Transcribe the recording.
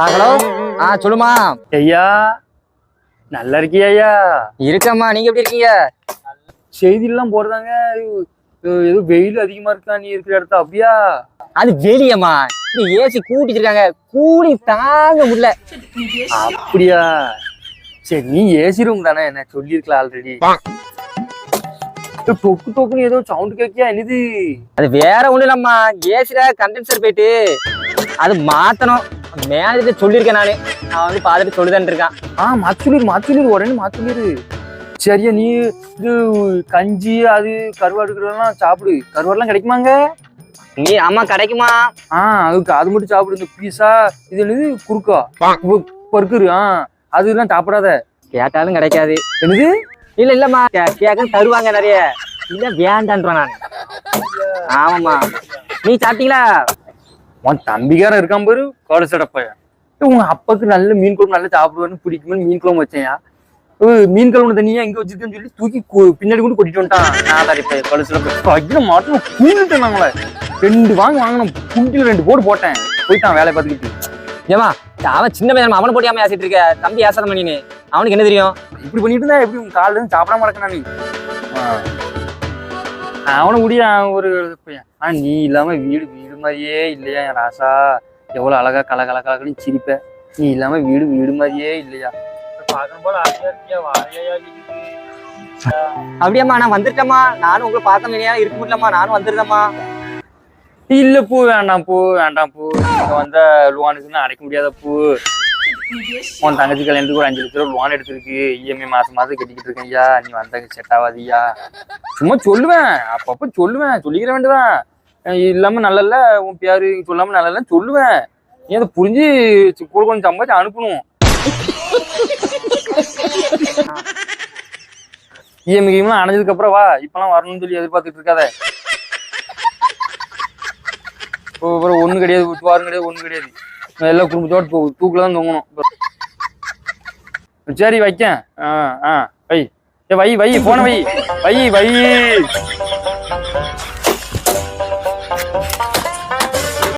Hello? ஆ சொல்லுமா. ஐயா நல்லா இருக்கியா ஐயா? இருக்கம்மா. நீங்க எப்படி இருக்கீங்க? செய்தியெல்லாம் போடுறாங்க. ஏதோ வெயில் அதிகமா இருக்கா நீ இருக்கிற இடத்த அப்படியா? அது வெளியம்மா. இது ஏசி கூட்டி வச்சிருக்காங்க கூலி தாங்க முடியல. அப்படியா? சரி நீ ஏசி ரூம் தானே? என்ன சொல்லியிருக்கலாம் ஆல்ரெடி டொக்கு டொக்குன்னு ஏதோ சவுண்ட் கேட்கியா என்னது? அது வேற ஒண்ணும் இல்லம்மா ஏசில கண்டென்சர் போயிட்டு அது மாத்தணும். மேனேஜர் சொல்லியிருக்கேன் நானு. நான் வந்து பார்த்துட்டு சொல்லுதான் இருக்கான் ஆ மாத்துளிர் மாத்துளிர் உடனே மாத்துளிர் சரியா நீ இது கஞ்சி அது கருவாடுக்கிறதெல்லாம் சாப்பிடு. கருவாடுலாம் கிடைக்குமாங்க? நீ ஆமா கிடைக்குமா? ஆ அதுக்கு அது மட்டும் சாப்பிடு. இந்த பீஸா இது என்னது? குறுக்கா பருக்குரு ஆ அதெல்லாம் சாப்பிடாத. கேட்டாலும் கிடைக்காது. என்னது? இல்ல இல்லம்மா கேட்க தருவாங்க நிறைய. இல்ல வேண்டான்றான் நான். ஆமாம்மா. நீ சாப்பிட்டீங்களா? உன் தம்பிக்காரன் இருக்கான் பாரு கோடசடப்பையன் உங்க அப்பாக்கு நல்ல மீன் குழம்பு நல்லா சாப்பிடுவாருன்னு பிடிக்குமே மீன் குழம்பு வச்சேன் மீன் குழம்பு தனியா எங்க வச்சிருக்கேன்னு சொல்லி தூக்கி பின்னாடி கொண்டு கொட்டிட்டு வந்துட்டான். நான் இப்ப கோடசடப்ப அகில மாட்டோம் கூண்டுட்டேன் நாங்களே ரெண்டு வாங்க வாங்கினோம் குண்டில ரெண்டு போடு போட்டேன். போயிட்டான் வேலையை பார்த்துக்கிட்டு ஏமா அவன் சின்ன பையன் அவனை போட்டியாம ஏசிட்டு இருக்க? தம்பி ஏசாத பண்ணினு அவனுக்கு என்ன தெரியும்? இப்படி பண்ணிட்டு இருந்தா எப்படி உங்க காலில இருந்து சாப்பிடாம கிடக்கணும் நீ. அவனை முடிய ஒரு பையன் ஆனா நீ இல்லாம வீடு வீடு மாதிரியே இல்லையா என் ராசா? எவ்வளவு அழகா கல கல கலக்கன்னு சிரிப்ப. நீ இல்லாம வீடு வீடு மாதிரியே இல்லையா? அப்படியாம்மா நான் வந்துட்டேம்மா. நானும் உங்களை பார்த்த மாதிரியா இருக்க முடியலம்மா. நானும் வந்துருந்தேம்மா இல்ல பூ வேண்டாம் பூ வேண்டாம் பூ. இங்க வந்த லோனுக்குன்னு அடைக்க முடியாத பூ. உன் தங்கச்சி கல்யாணத்துக்கு ஒரு அஞ்சு லட்ச ரூபா லோன் எடுத்திருக்கு. இஎம்ஐ மாசம் மாசம் கட்டிக்கிட்டு இருக்கேன் ஐயா. நீ வந்தாங்க செட் ஆகாதியா சும்மா சொல்லுவேன். அப்பப்ப சொல்லுவேன். சொல்லிக்கிற வேண்டியதான் இல்லாம நல்லல்ல உன் பேரு சொல்லாம நல்லல சொல்லுவேன். நீ அதை புரிஞ்சு கூட கொஞ்சம் சம்பாதிச்சு அனுப்பணும். இஎம்ஐ அணைஞ்சதுக்கு அப்புறம் வா இப்பெல்லாம் வரணும்னு சொல்லி எதிர்பார்த்துட்டு இருக்காத. இப்போ அப்புறம் ஒன்றும் கிடையாது வாரம் கிடையாது ஒன்றும் கிடையாது. எல்லா குடும்பத்தோட தூ தூக்கில் தான் தொங்கணும். சரி வைக்கேன். ஆ ஆ வை. ஏ வை வை போன வை. வை வை.